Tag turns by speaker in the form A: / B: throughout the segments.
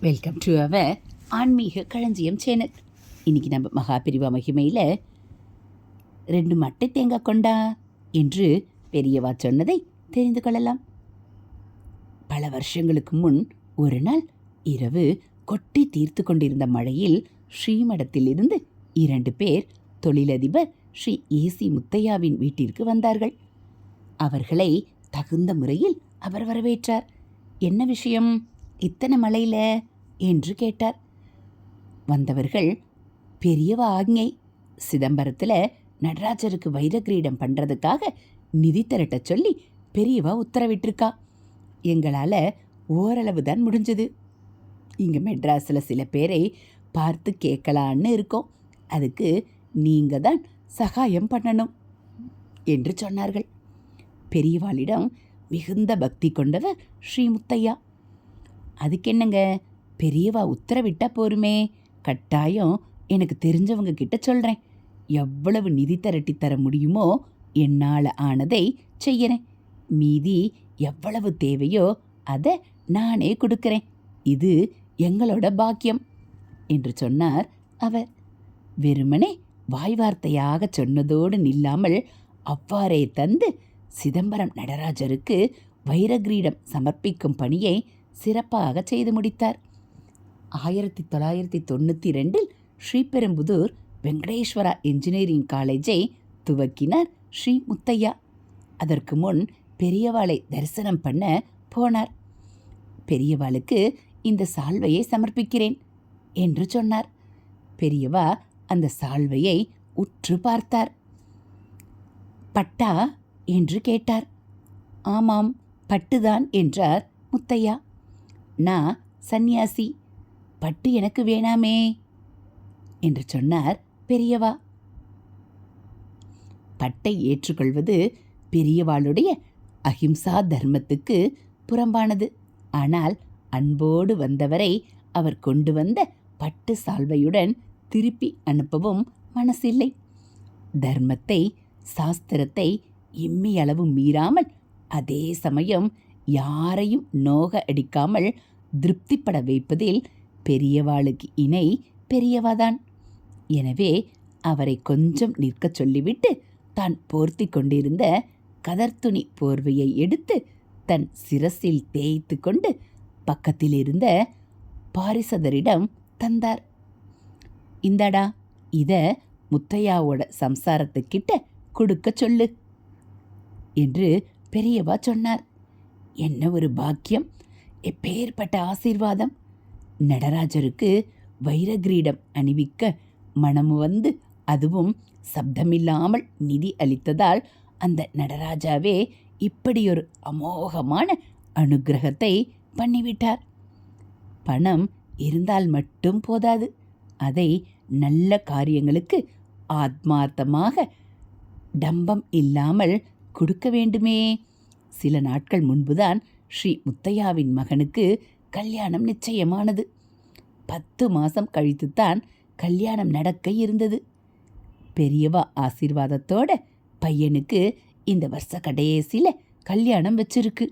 A: Welcome to our ஆன்மீக களஞ்சியம் channel இன்றைக்கி நம்ம மகாபிரிவா மகிமையில் ரெண்டு மட்டை தேங்காய் கொண்டா என்று பெரியவா சொன்னதை தெரிந்து கொள்ளலாம். பல வருஷங்களுக்கு முன் ஒரு நாள் இரவு கொட்டி தீர்த்து கொண்டிருந்த மழையில் ஸ்ரீமடத்திலிருந்து இரண்டு பேர் தொழிலதிபர் ஸ்ரீ ஏசி முத்தையாவின் வீட்டிற்கு வந்தார்கள். அவர்களை தகுந்த முறையில் அவர் வரவேற்றார். என்ன விஷயம்? இத்தனை மலையில்? என்று கேட்டார். வந்தவர்கள் பெரியவ ஆக்ஞை சிதம்பரத்தில் நடராஜருக்கு வைர கிரீடம் பண்ணுறதுக்காக நிதி திரட்ட சொல்லி பெரியவா உத்தரவிட்டிருக்கா. எங்களால் ஓரளவு தான் முடிஞ்சது. இங்கே மெட்ராஸில் சில பேரை பார்த்து கேட்கலான்னு இருக்கோம். அதுக்கு நீங்கள் தான் சகாயம் பண்ணணும் என்று சொன்னார்கள். பெரியவாளிடம் மிகுந்த பக்தி கொண்டவர் ஸ்ரீமுத்தையா. அதுக்கென்னங்க? பெரியவா உத்தரவிட்டா போருமே. கட்டாயம் எனக்கு தெரிஞ்சவங்க கிட்ட சொல்கிறேன் எவ்வளவு நிதி திரட்டி தர முடியுமோ என்னால் ஆனதை செய்யறேன். மீதி எவ்வளவு தேவையோ அதை நானே கொடுக்குறேன். இது எங்களோட பாக்கியம் என்று சொன்னார் அவர். வெறுமனே வாய் வார்த்தையாக சொன்னதோடு நில்லாமல் அவ்வாறே தந்து சிதம்பரம் நடராஜருக்கு வைரகிரீடம் சமர்ப்பிக்கும் பணியை சிறப்பாக செய்து முடித்தார். ஆயிரத்தி தொள்ளாயிரத்தி தொண்ணூற்றி ரெண்டில் ஸ்ரீபெரும்புதூர் வெங்கடேஸ்வரா இன்ஜினியரிங் காலேஜை துவக்கினார் ஸ்ரீ முத்தையா. அதற்கு முன் பெரியவாளை தரிசனம் பண்ண போனார். பெரியவாளுக்கு இந்த சால்வையை சமர்ப்பிக்கிறேன் என்று சொன்னார். பெரியவா அந்த சால்வையை உற்று பார்த்தார். பட்டா? என்று கேட்டார். ஆமாம் பட்டுதான் என்றார் முத்தையா. நான் சந்நியாசி பட்டு எனக்கு வேணாமே என்று சொன்னார் பெரியவா. பட்டை ஏற்றுக்கொள்வது பெரியவாளுடைய அஹிம்சா தர்மத்துக்கு புறம்பானது. ஆனால் அன்போடு வந்தவரை அவர் கொண்டு வந்த பட்டு சால்வையுடன் திருப்பி அனுப்பவும் மனசில்லை. தர்மத்தை சாஸ்திரத்தை இம்மியளவு மீறாமல் அதே சமயம் யாரையும் நோக அடிக்காமல் திருப்திப்பட வைப்பதில் பெரியவாளுக்கு இணை பெரியவாதான். எனவே அவரை கொஞ்சம் நிற்கச் சொல்லிவிட்டு தான் போர்த்தி கொண்டிருந்த கதர்த்துணி போர்வையை எடுத்து தன் சிரசில் தேய்த்து கொண்டு பக்கத்தில் இருந்த பாரிசதரிடம் தந்தார். இந்தாடா இத முத்தையாவோட சம்சாரத்துக்கிட்ட கொடுக்க சொல்லு என்று பெரியவா சொன்னார். என்ன ஒரு பாக்கியம்! எப்பேற்பட்ட ஆசீர்வாதம்? நடராஜருக்கு வைரகிரீடம் அணிவிக்க மனமு வந்து அதுவும் சப்தமில்லாமல் நிதி அளித்ததால் அந்த நடராஜாவே இப்படியொரு அமோகமான அனுக்கிரகத்தை பண்ணிவிட்டார். பணம் இருந்தால் மட்டும் போதாது. அதை நல்ல காரியங்களுக்கு ஆத்மார்த்தமாக டம்பம் இல்லாமல் கொடுக்க வேண்டுமே. சில நாட்கள் முன்புதான் ஸ்ரீ முத்தையாவின் மகனுக்கு கல்யாணம் நிச்சயமானது. பத்து மாதம் கழித்துத்தான் கல்யாணம் நடக்க இருந்தது. பெரியவா ஆசீர்வாதத்தோட பையனுக்கு இந்த வருஷ கடைசியில் கல்யாணம் வச்சிருக்கு.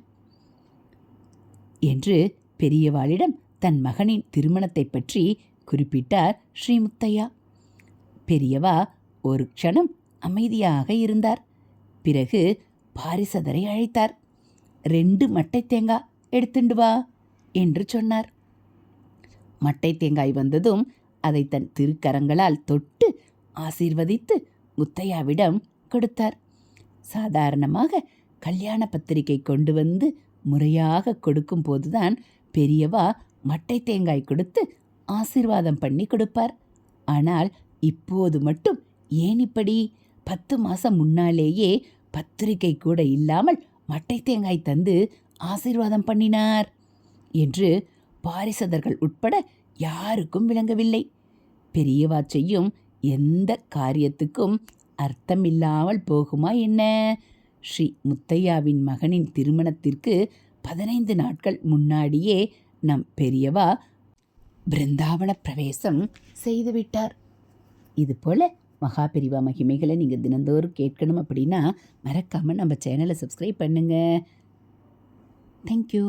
A: என்று பெரியவாளிடம் தன் மகனின் திருமணத்தை பற்றி குறிப்பிட்டார் ஸ்ரீமுத்தையா பெரியவா ஒரு க்ஷணம் அமைதியாக இருந்தார். பிறகு பாரிசதரை அழைத்தார். ரெண்டு மட்டை தேங்காய் எடுத்துண்டு வா என்று சொன்னார். மட்டை தேங்காய் வந்ததும் அதை தன் திருக்கரங்களால் தொட்டு ஆசீர்வதித்து முத்தையாவிடம் கொடுத்தார். சாதாரணமாக கல்யாண பத்திரிகை கொண்டு வந்து முறையாக கொடுக்கும் போதுதான் பெரியவா மட்டை தேங்காய் கொடுத்து ஆசீர்வாதம் பண்ணி கொடுப்பார். ஆனால் இப்போது மட்டும் ஏன் இப்படி? பத்து மாசம் முன்னாலேயே பத்திரிகை கூட இல்லாமல் மட்டை தேங்காய் தந்து ஆசீர்வாதம் பண்ணினார் என்று பாரிசதர்கள் உட்பட யாருக்கும் விளங்கவில்லை. பெரியவா செய்யும் எந்த காரியத்துக்கும் அர்த்தமில்லாமல் போகுமா என்ன? ஸ்ரீ முத்தையாவின் மகனின் திருமணத்திற்கு பதினைந்து நாட்கள் முன்னாடியே நம் பெரியவா பிருந்தாவன பிரவேசம் செய்துவிட்டார். இதுபோல மகா மகிமைகளை நீங்கள் தினந்தோறும் கேட்கணும் அப்படின்னா மறக்காமல் நம்ம சேனலை சப்ஸ்கிரைப் பண்ணுங்கள் தேங்க்யூ